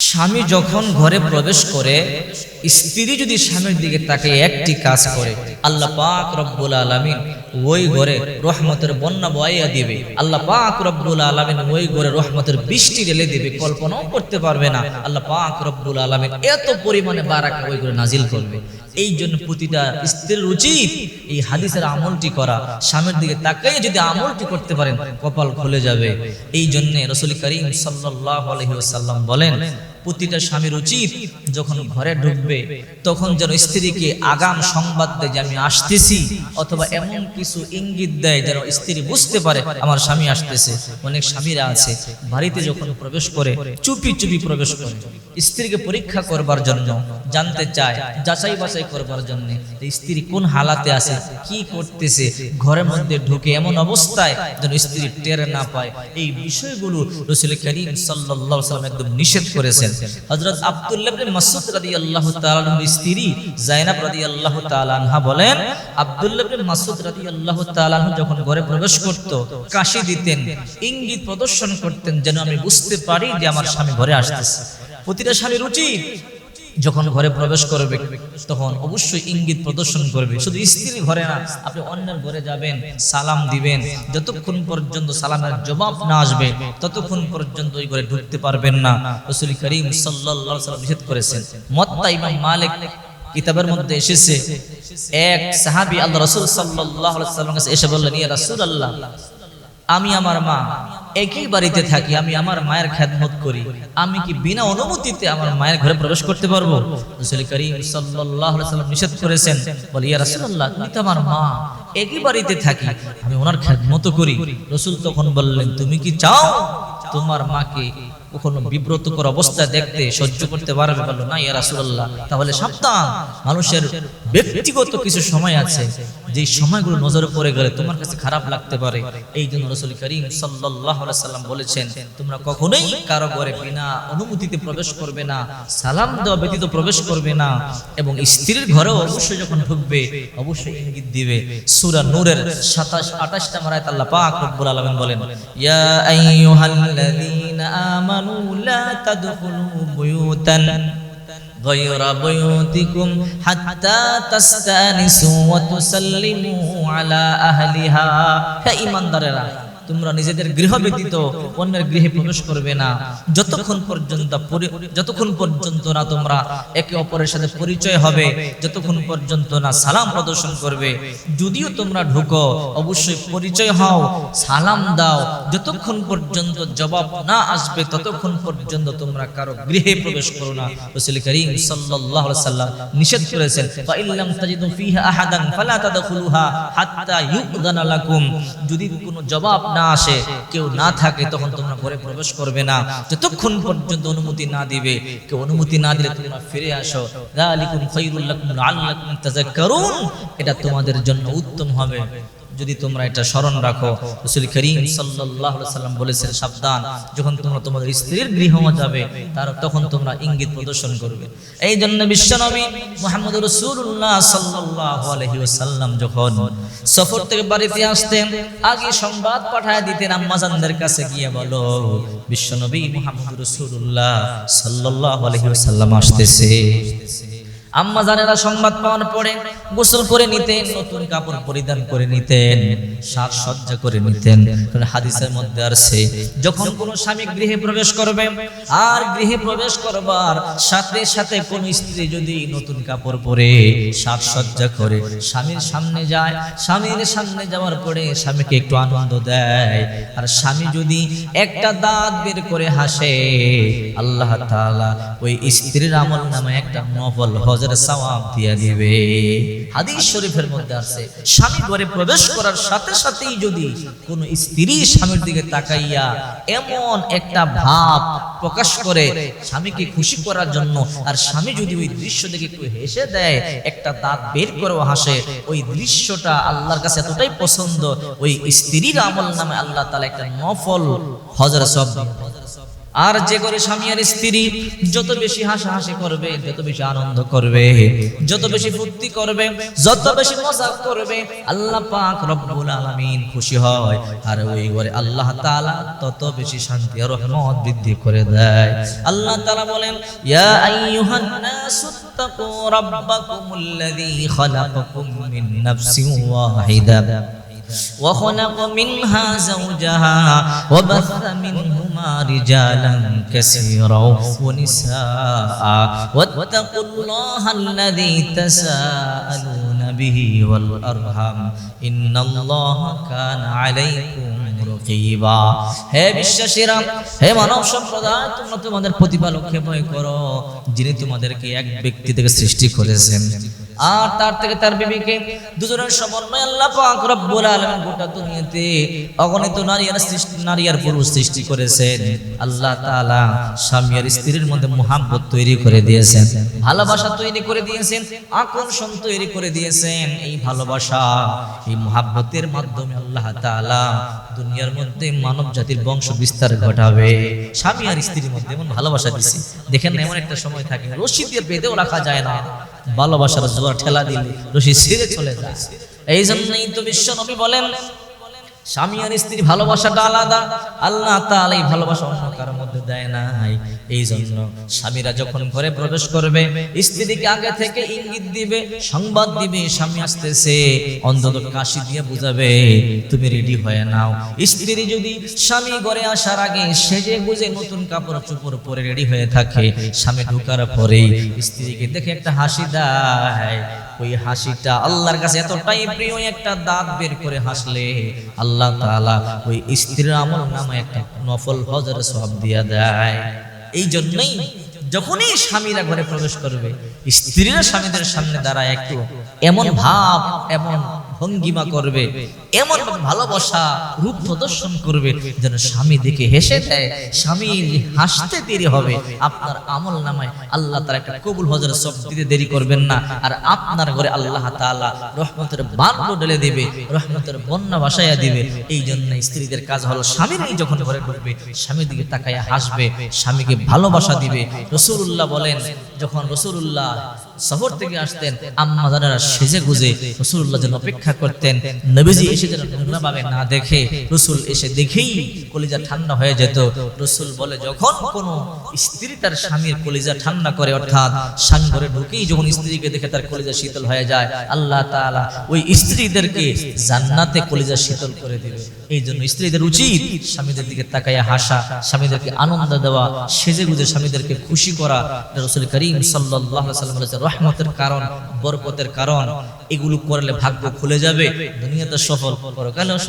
স্বামী যখন ঘরে প্রবেশ করে, স্ত্রী যদি স্বামীর দিকে তাকে একটি কাজ করে, আল্লাহ পাক রব্বুল আলামিন ওই ঘরে রহমতের বন্যা বয়াইয়া দিবে। আল্লাহ পাক রব্বুল আলামিন ওই ঘরে রহমতের বৃষ্টি ঢেলে দিবে, কল্পনাও করতে পারবে না। আল্লাহ পাক রব্বুল আলামিন এত পরিমাণে বারাকা ওই ঘরে নাজিল করবে। এই জন্য প্রতিটা স্ত্রীর উচিত এই হাদিসের আমলটি করা। স্বামীর দিকে তাকাই যদি আমলটি করতে পারেন, কপাল খুলে যাবে। এই জন্য রসুল করিম সাল্লাল্লাহু আলাইহি ওয়াসাল্লাম বলেন প্রতিটা স্বামীর উচিত যখন ঘরে ঢুকবে, তখন যেন স্ত্রীকে আগাম সংবাদ দেয় যে আমি আসতেছি, অথবা এমন কিছু ইঙ্গিত দেয় যেন স্ত্রী বুঝতে পারে আমার স্বামী আসতেছে। অনেক স্বামীরা আছে, বাড়িতে যখন প্রবেশ করে, চুপি চুপি প্রবেশ করে। স্ত্রীকে পরীক্ষা করবার জন্য, জানতে চায়, যাচাই বাছাই করবার জন্য স্ত্রী কোন হালাতে আছে, কি করতেছে, ঘরের মধ্যে ঢুকে এমন অবস্থায় যেন স্ত্রী টের না পায়। এই বিষয়গুলো রসুল করিম আলাইহি সাল্লাম একদম নিষেধ করেছেন। হযরত আব্দুল্লাহ মাসুদ মাসউদ আল্লাহ তাআলা স্ত্রী জাইনাব রাজি আল্লাহ তালহা বলেন, আব্দুল্লাহ মাসুদ রাজি আল্লাহ তাআলা যখন ঘরে প্রবেশ করত, কাশি দিতেন, ইঙ্গিত প্রদর্শন করতেন যেন আমি বুঝতে পারি যে আমার স্বামী ঘরে আসতেছে। প্রতিটা স্বামীর উচিত যখন ঘরে প্রবেশ করবে, তখন অবশ্যই ইঙ্গিত প্রদর্শন করবে। শুধু স্ত্রী ঘরে না, আপনি অন্যের ঘরে যাবেন, সালাম দিবেন। যতক্ষণ পর্যন্ত সালামের জবাব না আসবে, ততক্ষণ পর্যন্ত ওই ঘরে ঢুকতে পারবেন না। রসুল করিম সাল্লাল্লাহু সাল্লাম নিষেধ করেছেন। মত্তা ইমাম মালিক কিতাবের মধ্যে এসেছে। এক সাহাবী আল্লাহ রাসূল আলাইহি সাল্লামের কাছে এসে বললেন, ইয়া রাসূলুল্লাহ, আমি আমার মা একই বাড়িতে থাকি, আমি আমার মায়ের খ্যাতমত করি। আমি কি বিনা অনুমতিতে আমার মায়ের ঘরে প্রবেশ করতে পারব? নিষেধ করেছেন, বলে আমার মা, একই বাড়িতে থাকি, আমি ওনার খ্যাতমত করি। রসুল তখন বললেন, তুমি কি চাও তোমার মাকে কখনো বিব্রতকর অবস্থায় দেখতে সহ্য করতে পারবে বলল না, ইয়া রাসূলুল্লাহ। তাহলে সাবধান, মানুষের ব্যক্তিগত কিছু সময় আছে যে সময়গুলো নজরে পড়ে গেলে তোমার কাছে খারাপ লাগতে পারে। এই জন্য রসুল করিম আলাইহি সাল্লাম বলেছেন, তোমরা কখনোই কারও ঘরে বিনা অনুমতিতে প্রবেশ করবে না, সালাম দেওয়া ব্যতীত প্রবেশ করবে না, এবং স্ত্রীর ঘরেও অবশ্যই যখন ঢুকবে, অবশ্যই ইঙ্গিত দিবে। সূরা নূরের 27 28 নম্বর আয়াত আল্লাহ পাক রব্বুল আলামিন বলেন, ইয়া আইয়ুহাল্লাযীনা আমানু لا تدخلوا بيوتا غير بيوتكم حتى تستأنسوا وتسلموا على أهلها. هي إيمان دررا তোমরা নিজেদের গৃহ ব্যতীত অন্যের গৃহে প্রবেশ করবে না। যতক্ষণ পর্যন্ত যতক্ষণ পর্যন্ত না তোমরা একে অপরের সাথে পরিচয় হবে, যতক্ষণ পর্যন্ত না সালাম প্রদর্শন করবে। যদিও তোমরা ঢুকো, অবশ্যই পরিচয় হও, সালাম দাও। যতক্ষণ পর্যন্ত জবাব না আসবে, ততক্ষণ পর্যন্ত তোমরা কারও গৃহে প্রবেশ করো না। রাসূল করিম আলাইহি সাল্লাম নিষেধ করেছেন যদি কোনো জবাব না আসে, কেউ না থাকে, তখন তোমরা ঘরে প্রবেশ করবে না। যতক্ষণ পর্যন্ত অনুমতি না দিবে, কেউ অনুমতি না দিলে তোমরা ফিরে আসো। এটা তোমাদের জন্য উত্তম হবে। যদি তোমরা এটা স্মরণ রাখো, রসুল করিম আলাইহি সাল্লাম বলেছেন, সাবধান, যখন তোমরা তোমাদের স্ত্রীর গৃহ যাবে, তার তখন তোমরা ইঙ্গিত প্রদর্শন করবে। এই জন্য বিশ্বনবী মুহাম্মদ রাসূলুল্লাহ সাল্লাল্লাহু আলাইহি ওয়াসাল্লাম যখন সফর থেকে বাড়িতে আসতেন, আগে সংবাদ পাঠায় দিতেন আম্মাজানদের কাছে, গিয়ে বলো, বিশ্বনবী মোহাম্মদ রসুল্লাহ সাল্লাল্লাহু আলাইহি ওয়াসাল্লাম আসতেছে। আম্মা জানেরা সংবাদ পাওয়ার পরে গোসল করে নিতেন, নতুন কাপড় পরিধান করে নিতেন সাজসজ্জা করে নিতেন। হাদিসের মধ্যে আসছে, যখন কোনো স্বামী গৃহে প্রবেশ করবে, আর গৃহে প্রবেশ করবার সাথে সাথে কোন স্ত্রী যদি নতুন কাপড় পরে সাজসজ্জা করে, স্বামীর সামনে যায়, স্বামীর সামনে যাওয়ার পরে স্বামীকে একটু আনন্দ দেয়। আর স্বামী যদি একটা দাঁত বের করে হাসে, আল্লাহ তাআলা ওই স্ত্রীর আমল নামে একটা নফল হজের সওয়াব দিয়ে দিবে। হাদিস শরীফের মধ্যে আছে, স্বামী ঘরে প্রবেশ করার সাথে সাথেই যদি কোন স্ত্রী স্বামীর দিকে তাকাইয়া এমন একটা ভাব প্রকাশ করে স্বামীকে খুশি করার জন্য, আর স্বামী যদি ওই দৃশ্য দেখে একটু হেসে দেয়, একটা দাঁত বের করেও হাসে, ওই দৃশ্যটা আল্লাহর কাছে এতটাই পছন্দ, ওই স্ত্রীর আমল নামে আল্লাহ তাআলা একটা নফল হজের সব আর যে করে স্বামী আর স্ত্রী যত বেশি হাসাহাসি করবে যত বেশি আনন্দ করবে যত বেশি ফুর্তি করবে যত বেশি মজা করবে আল্লাহ পাক রব্বুল আলামিন খুশি হয় আর ওই ঘরে আল্লাহ তাআলা তত বেশি শান্তি আর রহমত বৃদ্ধি করে দেয় আল্লাহ তাআলা বলেন ইয়া আইয়ুহান নাসুত্তাকু রাব্বাকুমুল্লাযী খালাকাকুম মিন নাফসিন ওয়াহিদা وخلق منها زوجها وبث منهما رجالا كثيرا ونساء واتقوا الله الذي تساءلون به والأرحم إن الله كان عليكم রকিবা হে বিশ্বাসীরা হে মানব সম্প্রদায় তোমরা তোমাদের প্রতিপালককে ভয় করো যিনি তোমাদেরকে এক ব্যক্তি থেকে সৃষ্টি করেছেন আর তার থেকে তার বিবিকে দুজনের সমন্বয় আল্লাহ পাক রব্বুল আলামিন গোটা দুনিয়াতে অগণিত নারী আর সৃষ্টি, নারী আর পুরুষ সৃষ্টি করেছেন। আল্লাহ তাআলা স্বামী আর স্ত্রীর মধ্যে মোহাব্বত তৈরি করে দিয়েছেন, ভালোবাসা তৈরি করে দিয়েছেন, আকর্ষণ তৈরি করে দিয়েছেন। এই ভালোবাসা, এই মোহাব্বতের মাধ্যমে আল্লাহ তাআলা দুনিয়ার মধ্যে মানব জাতির বংশ বিস্তার ঘটাবে। স্বামী আর স্ত্রীর মধ্যে এমন ভালোবাসা দিছে। দেখেন এমন একটা সময় থাকে, রশি দিয়ে বেঁধেও রাখা যায় না। ভালোবাসার জোয়ার ঠেলা দিলে রশি ছিঁড়ে চলে যায়। এই জন্যই তো বিশ্ব নবী বলেন স্বামী আর স্ত্রী ভালোবাসাটা আলাদা। আল্লাহ তাআলা এই ভালোবাসা অন্য কারোর মধ্যে দেয় নাই। এই জন্য স্বামীরা যখন ঘরে প্রবেশ করবে, স্ত্রীকে আগে থেকে ইঙ্গিত দিবে, সংবাদ দিবে, স্বামী আসতেছে, অন্তত কাশি দিয়ে বুঝাবে, তুমি রেডি হয়ে নাও। স্ত্রী যদি স্বামী ঘরে আসার আগে সেজে গুজে নতুন কাপড় চোপড় পরে রেডি হয়ে থাকে, স্বামী ঢুকার পরেই স্ত্রীকে দেখে একটা হাসি দেয়। ওই হাসিটা আল্লাহর কাছে এতটাই প্রিয়, একটা দাঁত বের করে হাসলে আল্লাহ তাআলা ওই স্ত্রীর আমল নামে একটা নফল হজর সব দিয়া দেয়। এই জন্যই যখনই স্বামীরা ঘরে প্রবেশ করবে, স্ত্রীরা স্বামীদের সামনে দাঁড়ায় একটু এমন ভাব, এমন ভঙ্গিমা করবে, এমন ভালোবাসা, রূপ প্রদর্শন করবে, যেন স্বামী দেখে হেসে দেয়, স্বামী হাসতে দেরি হবে। আপনার আমল নামায় আল্লাহ তার একটা কবুল হজর সব দিতে দেরি করবেন না। আর আপনার ঘরে আল্লাহ তাআলা রহমতের বান্ড ঢেলে দিবে, রহমতের বন্যা ভাসাইয়া দিবে। এই জন্য স্ত্রীদের কাজ হলো স্বামীরাই যখন ঘরে ঢুকবে, স্বামীর দিকে তাকাইয়া হাসবে, স্বামীকে ভালোবাসা দিবে। রসুল্লাহ বলেন, যখন রসুল্লাহ শহর থেকে আসতেন, আম্মা জানেরা সেজে গুজে রসুল্লাহ যেন অপেক্ষা করতেন। নবীজি এসে যেন নোংরা ভাবে না দেখে, রসুল এসে দেখেই কলিজা ঠান্ডা হয়ে যেত। রসুল বলে, যখন কোনো স্ত্রী তার স্বামীর কলিজা ঠান্ডা করে, অর্থাৎ স্বামী ঘরে ঢুকেই যখন স্ত্রীকে দেখে তার কলিজা শীতল হয়ে যায়, আল্লাহ তাআলা ওই স্ত্রীদেরকে জান্নাতে কলিজা শীতল করে দিবে এই জন্য স্ত্রীদের উচিত স্বামীদের দিকে তাকাইয়া হাসা, স্বামীদেরকে আনন্দ দেওয়া, সেজে গুজে স্বামীদেরকে খুশি করা। রসুল করিম ওয়াসাল্লাম বলেছেন রহমতের কারণ বরকতের কারণ এগুলো করলে ভাগ্য খুলে যাবে দুনিয়াতে সফল পরকালেও সফল।